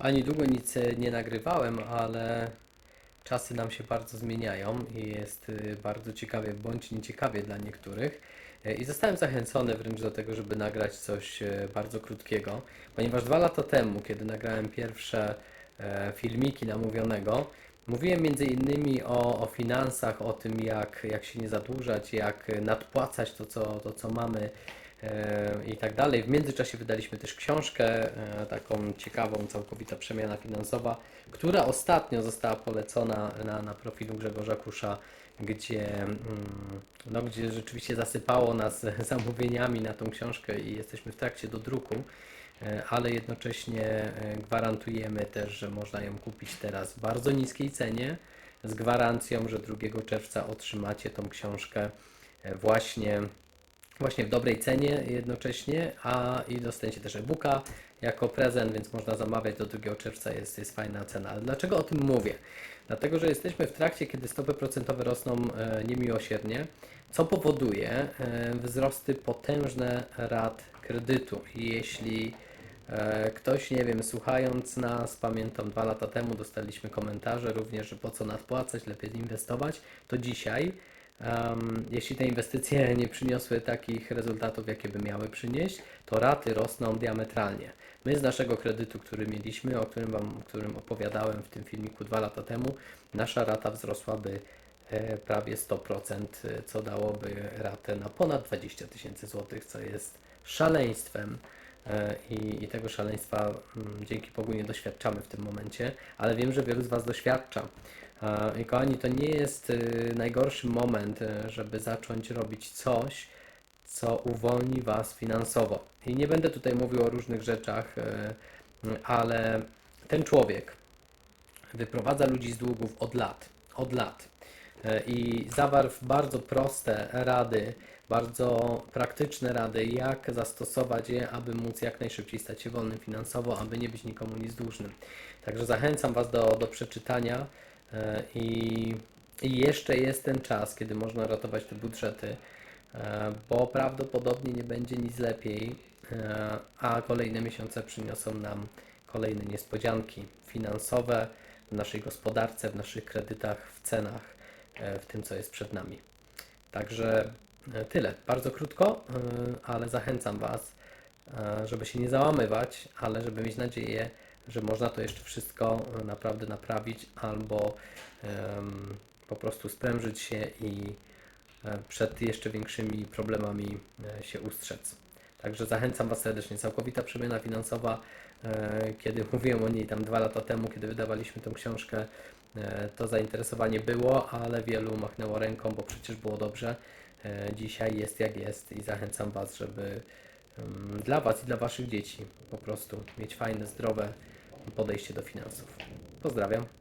Ani długo nic e, nie nagrywałem, ale czasy nam się bardzo zmieniają i jest y, bardzo ciekawie bądź nieciekawie dla niektórych. E, I zostałem zachęcony wręcz do tego, żeby nagrać coś e, bardzo krótkiego, ponieważ dwa lata temu, kiedy nagrałem pierwsze filmiki namówionego, mówiłem między innymi o, o finansach, o tym jak, jak się nie zadłużać, jak nadpłacać to, co, to, co mamy i tak dalej. W międzyczasie wydaliśmy też książkę, e, taką ciekawą, całkowita przemiana finansowa, która ostatnio została polecona na, na profilu Grzegorza Kusza, gdzie, mm, no, gdzie rzeczywiście zasypało nas zamówieniami na tą książkę i jesteśmy w trakcie do druku, e, ale jednocześnie e, gwarantujemy też, że można ją kupić teraz w bardzo niskiej cenie, z gwarancją, że 2 czerwca otrzymacie tą książkę e, właśnie właśnie w dobrej cenie jednocześnie, a i dostaniecie też e-booka jako prezent, więc można zamawiać do 2 czerwca, jest, jest fajna cena. Ale dlaczego o tym mówię? Dlatego, że jesteśmy w trakcie, kiedy stopy procentowe rosną e, niemiłosiernie, co powoduje e, wzrosty potężne rat kredytu. Jeśli e, ktoś, nie wiem, słuchając nas, pamiętam dwa lata temu dostaliśmy komentarze również, że po co nadpłacać, lepiej inwestować, to dzisiaj Em, jeśli te inwestycje nie przyniosły takich rezultatów, jakie by miały przynieść, to raty rosną diametralnie. My z naszego kredytu, który mieliśmy, o którym Wam którym opowiadałem w tym filmiku dwa lata temu, nasza rata wzrosłaby e, prawie 100%, e, co dałoby ratę na ponad 20 tysięcy złotych, co jest szaleństwem. E, I, I tego szaleństwa mm, dzięki Bogu nie doświadczamy w tym momencie, ale wiem, że wielu z Was doświadcza. E, I kochani, to nie jest y, najgorszy moment, y, żeby zacząć robić coś, co uwolni Was finansowo. I nie będę tutaj mówił o różnych rzeczach, ale ten człowiek wyprowadza ludzi z długów od lat. Od lat. E, I zawarł bardzo proste rady, bardzo praktyczne rady, jak zastosować je, aby móc jak najszybciej stać się wolnym finansowo, aby nie być nikomu nic dłużnym. Także zachęcam Was do, do przeczytania e, i, i jeszcze jest ten czas, kiedy można ratować te budżety, e, bo prawdopodobnie nie będzie nic lepiej, e, a kolejne miesiące przyniosą nam kolejne niespodzianki finansowe w naszej gospodarce, w naszych kredytach, w cenach, w tym, co jest przed nami. Także tyle. Bardzo krótko, e, ale zachęcam Was, e, żeby się nie załamywać, ale żeby mieć nadzieję, że można to jeszcze wszystko e, naprawdę naprawić albo po prostu sprężyć się i e, przed jeszcze większymi problemami e, się ustrzec. Także zachęcam Was serdecznie. Całkowita przemiana finansowa, e, kiedy mówiłem o niej tam dwa lata temu, kiedy wydawaliśmy tą książkę, e, to zainteresowanie było, ale wielu machnęło ręką, bo przecież było dobrze. E, Dzisiaj jest jak jest i zachęcam Was, żeby dla Was i dla Waszych dzieci po prostu mieć fajne, zdrowe podejście do finansów. Pozdrawiam.